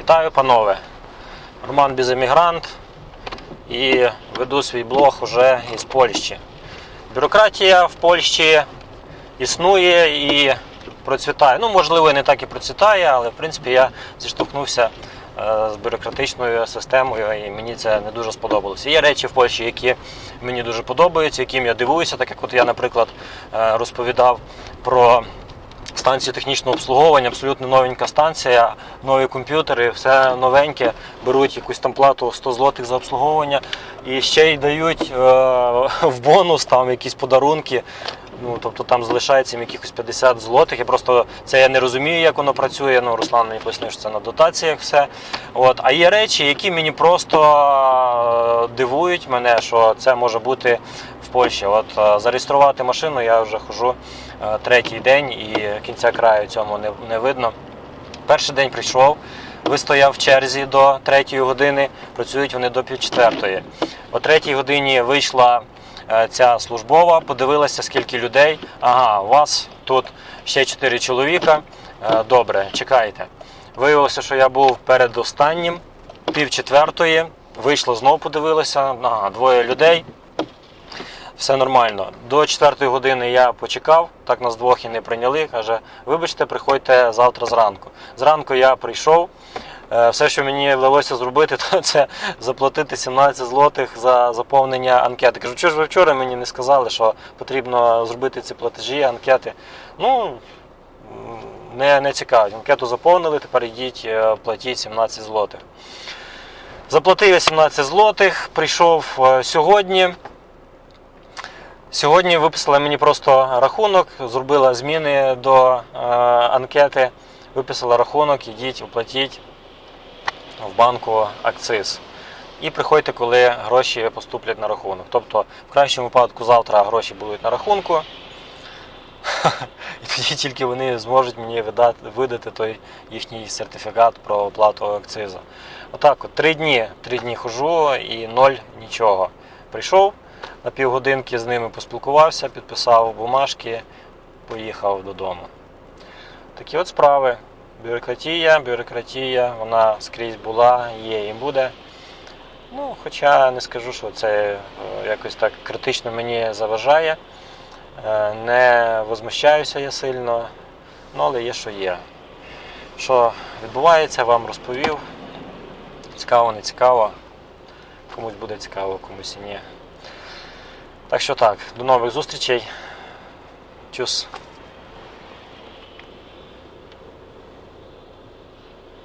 Вітаю, панове! Роман Біземігрант і веду свій блог уже із Польщі. Бюрократія в Польщі існує і процвітає. Ну, можливо, не так і процвітає, але в принципі я зіштовхнувся е, з бюрократичною системою, і мені це не дуже сподобалося. Є речі в Польщі, які мені дуже подобаються, яким я дивуюся, так як от я, наприклад, е, розповідав про станцію технічного обслуговування, абсолютно новенька станція, нові комп'ютери, все новеньке, беруть якусь там плату 100 злотих за обслуговування і ще й дають е, в бонус там якісь подарунки. Ну, тобто там залишається якихось 50 злотих. Я просто це я не розумію, як воно працює. Ну, Руслан мені пояснив, що це на дотаціях все. От. А є речі, які мені просто е, дивують мене, що це може бути в Польщі. От е, зареєструвати машину я вже хожу е, третій день і кінця краю цьому не, не видно. Перший день прийшов, вистояв в черзі до третьої години, працюють вони до півчетвертої. О третій годині вийшла е, ця службова, подивилася, скільки людей. Ага, у вас тут ще чотири чоловіка. Добре, чекайте. Виявилося, що я був перед останнім, пів четвертої. Вийшло, знову подивилася. Ага, двоє людей. Все нормально. До 4 години я почекав, так нас двох і не прийняли. Каже, вибачте, приходьте завтра зранку. Зранку я прийшов. Е, Все, що мені вдалося зробити, то це заплатити 17 злотих за заповнення анкети. Кажу, чого ж ви вчора мені не сказали, що потрібно зробити ці платежі, анкети. Ну, не, не цікавить. Анкету заповнили, тепер йдіть, е, платіть 17 злотих. Заплатив я 17 злотих, прийшов е, сьогодні. Сьогодні виписали мені просто рахунок, зробила зміни до е, анкети, виписала рахунок, ідіть, оплатіть в банку акциз. І приходьте, коли гроші поступлять на рахунок. Тобто, в кращому випадку завтра гроші будуть на рахунку. І тоді тільки вони зможуть мені видати, той їхній сертифікат про оплату акцизу. Отак, от три дні, три дні хожу і ноль нічого. Прийшов на півгодинки з ними поспілкувався, підписав бумажки, поїхав додому. Такі от справи. Бюрократія, бюрократія, вона скрізь була, є і буде. Ну, хоча не скажу, що це е, якось так критично мені заважає. Е, Не возмущаюся я сильно, ну, але є, що є. Що відбувається, вам розповів. Цікаво, не цікаво. Комусь буде цікаво, комусь і ні. Так що так, до нових зустрічей. Чус.